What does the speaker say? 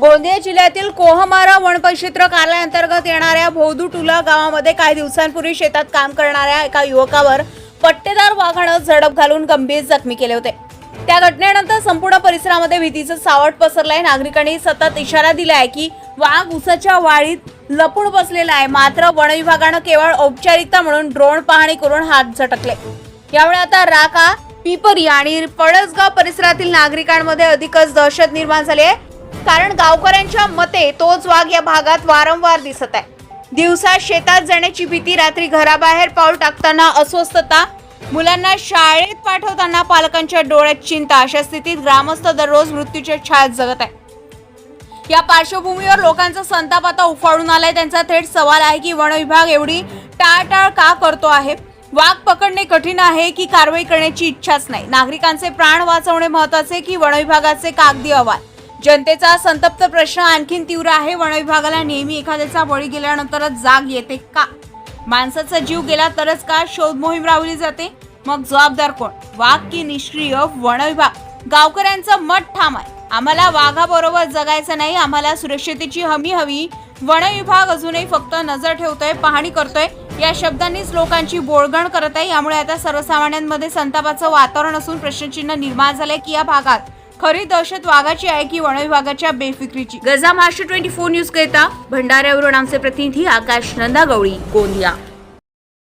गोंदिया जिल्ह्यातील कोहमारा वनपरिक्षेत्र कार्यालयांतर्गत येणाऱ्या भोदुटुला गावामध्ये काही दिवसांपूर्वी शेतात काम करणाऱ्या एका युवकावर पट्टेदार वाघानं झडप घालून गंभीर जखमी केले होते. त्या घटनेनंतर संपूर्ण परिसरामध्ये भीतीचं सावट पसरलंय. नागरिकांनी सतत इशारा दिला आहे की वाघ उसाच्या वाळीत लपून बसलेला आहे. मात्र वन विभागानं केवळ औपचारिकता म्हणून ड्रोन पाहणी करून हात झटकले. यावेळी आता राका पिपरी आणि पळसगाव परिसरातील नागरिकांमध्ये अधिकच दहशत निर्माण झाली आहे. कारण गावकऱ्यांच्या मते तोच वाघ या भागात वारंवार दिसत आहे. दिवसा शेतात जाण्याची भीती रात्री घराबाहेर पाऊल टाकताना अस्वस्थता मुलांना शाळेत पाठवताना पालकांच्या डोळ्यात चिंता अशा स्थितीत ग्रामस्थ दररोज मृत्यूच्या छायात जगत आहे. या पार्श्वभूमीवर लोकांचा संताप आता उफाळून आलाय. त्यांचा थेट सवाल आहे की वन विभाग एवढी टाळटाळ का करतो आहे? वाघ पकडणे कठीण आहे की कारवाई करण्याची इच्छाच नाही? नागरिकांचे प्राण वाचवणे महत्त्वाचे की वन विभागाचे कागदी अहवाल? जनतेचा संतप्त प्रश्न आणखीन तीव्र आहे. वन विभागाला नेहमी एखाद्याचा बळी गेल्यानंतरच जाग येते का? माणसाचा जीव गेला तरच का शोध मोहीम राबवली जाते? मग जबाबदार कोण? वाघ की निष्क्रिय वन विभाग गावकऱ्यांचं मत ठाम आहे. आम्हाला वाघाबरोबर जगायचं नाही. आम्हाला सुरक्षितेची हमी हवी. वन विभाग अजूनही फक्त नजर ठेवतोय पाहणी करतोय. या शब्दांनीच लोकांची बोळगण करत आहे. यामुळे आता सर्वसामान्यांमध्ये संतापाचं वातावरण असून प्रश्नचिन्ह निर्माण झालंय की या भागात? खरी दहशत वाघाची आहे की वनविभागाच्या बेफिक्रीची? गजा महाराष्ट्र ट्वेंटी फोर न्यूज करिता भंडाऱ्यावरून आमचे प्रतिनिधी आकाश नंदागवळी गोंदिया.